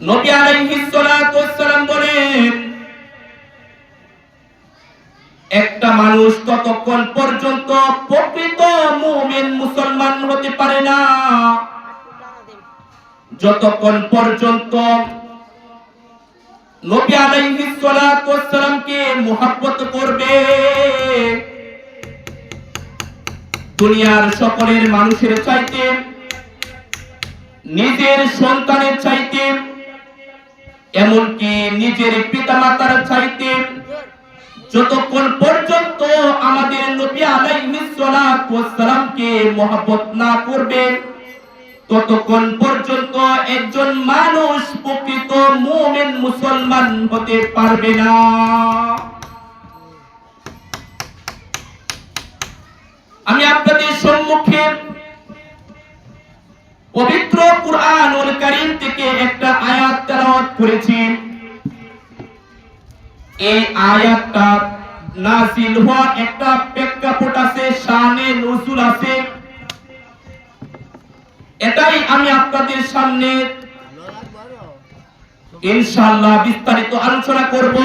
নবী আলাইহিস বলেন, একটা মানুষ ততক্ষণ পর্যন্ত প্রকৃত মুমিন মুসলমান হতে পারে না। যতক্ষণ পর্যন্ত নবী আলাইহিস মুহাব্বত করবে, দুনিয়ার সকলের মানুষের চাইতে, নিজের সন্তানের চাইতে এমনকি নিজের পিতামাতার চাইতে যতক্ষণ পর্যন্ত আমাদের নবী আলাইহিস সালাতু ওয়াসসালামকে মহব্বত না করবে, ততক্ষণ পর্যন্ত একজন মানুষ প্রকৃত মুমিন মুসলমান হতে পারবে না। পবিত্র কুরআনুল কারীম থেকে একটা আয়াত তেলাওয়াত করেছি। এই আয়াতটা নাযিল হওয়া একটা প্রেক্ষাপট আছে, শানে নজুল আছে। এটাই আমি আপনাদের সামনে ইনশাআল্লাহ বিস্তারিত আলোচনা করব।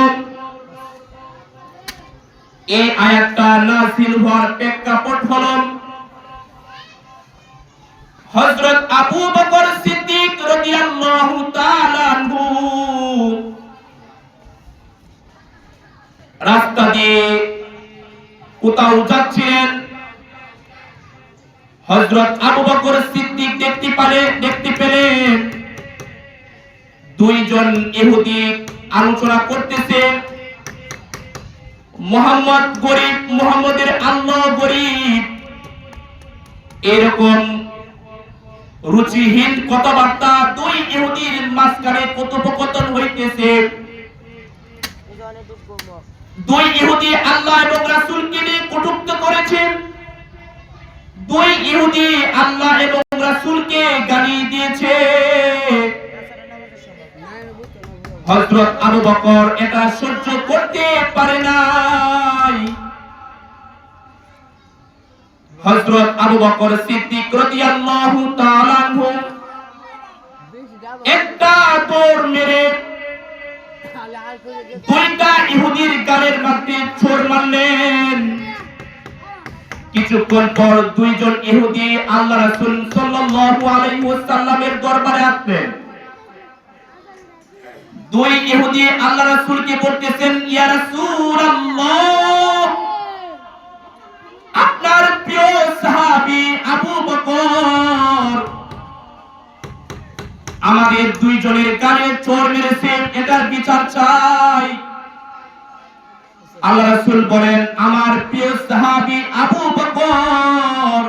এই আয়াতটা নাযিল হওয়ার প্রেক্ষাপট হলো হযরত আবু বকর সিদ্দিক রাদিয়াল্লাহু তাআলা আনহু। রাস্তা দিয়ে কোথাও যাচ্ছিলেন হযরত আবু বকর সিদ্দিক দেখতে পারে, দেখতে পেলেন দুইজন ইহুদি আলোচনা করতেছে। মোহাম্মদ গরিব, মোহাম্মদের আল্লাহ গরিব। এরকম রুচিহীন কথাবার্তা দুই ইহুদির মাঝখানে কথোপকথন হইতেছে। দুই ইহুদি আল্লাহ এবং রাসূলকে নিয়ে কটূক্ত করেছে। দুই ইহুদি আল্লাহ এবং রাসূলকে গালি দিয়েছে। হযরত আবু বকর এটা সহ্য করতে পারে নাই। হযরত আবু বকর সিদ্দিক রাদিয়াল্লাহু তাআলা আনহু একটা দৌড় মেরে দুইটা ইহুদির গালের মধ্যে ছোর মারলেন। কিছুক্ষণ পর দুইজন ইহুদি আল্লাহ রাসূল সাল্লাল্লাহু আলাইহি ওয়াসাল্লামের দরবারে আসলেন। দুই ইহুদি আল্লাহ রাসূলকে বলতেছেন, ইয়া রাসূলুল্লাহ! আমাদের দুইজনের গালে চোর মেরেছে, এটার বিচার চাই। আল্লাহ রাসূল বলেন, আমার প্রিয় সাহাবী আবু বকর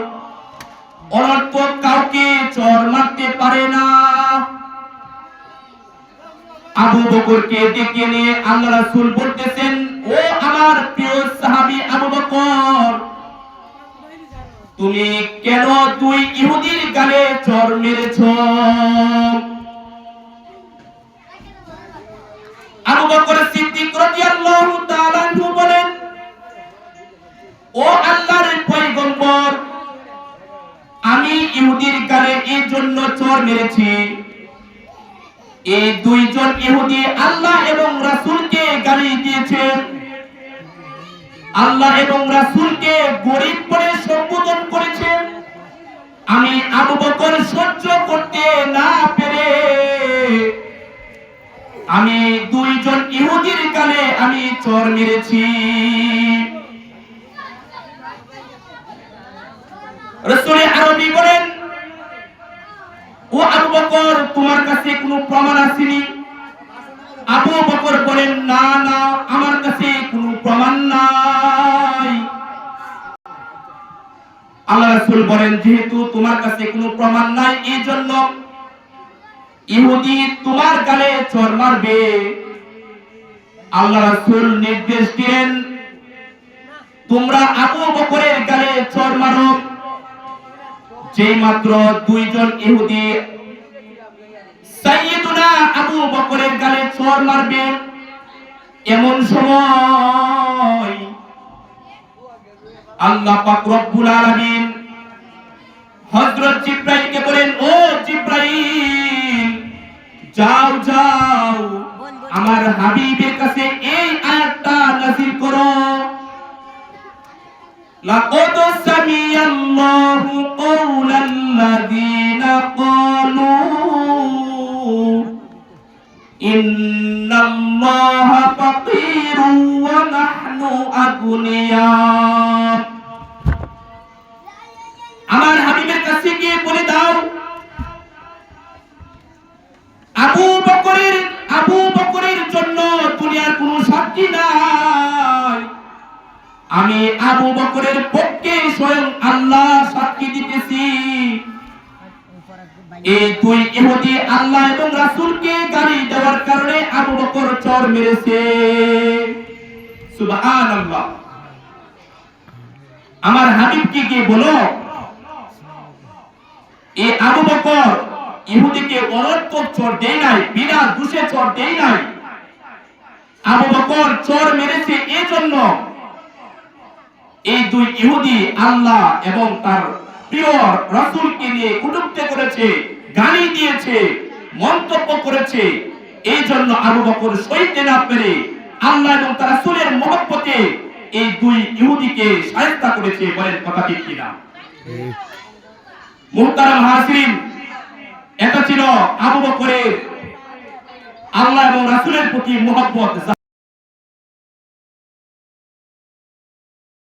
অনর্থ কাউকে চোর মারতে পারে না। আবু বকরকে ডেকে নিয়ে আল্লাহ রাসূল বলতেছেন, ও আমার প্রিয় সাহাবী আবু বকর, তুমি কেন দুই ইহুদির গালে চর মেরেছ? জন্য চর মেরেছি। এই দুইজন ইহুদি আল্লাহ এবং রাসূলকে গালি দিয়েছে। আল্লাহ এবং রাসূলকে গরিব বলে সম্বোধন করেছেন আমি আবু বকর সহ্য করতে না পেরে আমি দুইজন ইহুদির গালে আমি চর মেরেছি। রাসূল আরবি বলেন বকর, তোমার কাছে কোনো প্রমাণ আসেনি। আবু বকর বলেন, না না, আমার কাছে কোনো প্রমাণ নাই। আল্লাহ রাসূল বলেন, যেহেতু তোমার কাছে কোনো প্রমাণ নাই এই জন্য ইহুদি তোমার গালে চর মারবে। আল্লাহ রাসূল নির্দেশ দিলেন, তোমরা আবু বকরের গালে চর মারো। যেই মাত্র দুইজন ইহুদি আবু বকরের গালে চর মারবে। এমন সময় আল্লাহ পাক রব্বুল আলামিন হযরত জিবরাইলকে বলেন, ও জিবরাইল, যাও যাও, আমার হাবিবের কাছে এই আয়াতটা নাযিল করো। লাকাদ সামিয়াল্লাহু কওলা আমি আবু বকরের পক্ষে স্বয়ং আল্লাহ সাক্ষী দিতেছি। এই দুই ইহুদি আল্লাহ এবং রাসূলকে গালি দেওয়ার কারণে আবু বকর চর মেরেছে। সুবহানাল্লাহ। আমার হাবিবকে গিয়ে বলো এই আবু বকর ইহুদিকে অনর্থক চর দেয় নাই, বিনা দোষে চর দেয় নাই। আবু বকর চর মেরেছে এই জন্য এই দুই ইহুদি আল্লাহ এবং তার প্রিয় রাসূলকে নিয়ে কটূক্তি করেছে, গালি দিয়েছে, মন্তব্য করেছে। এই জন্য আবু বকর সইতে না পেরে আল্লাহ এবং তার রাসূলের মহব্বতে এই দুই ইহুদিকে সাহায্য করেছে বলেন কথা ঠিক কিনা মুহতারাম হাসিন এটা ছিল আবু বকরের আল্লাহ এবং রাসূলের প্রতি মহব্বত।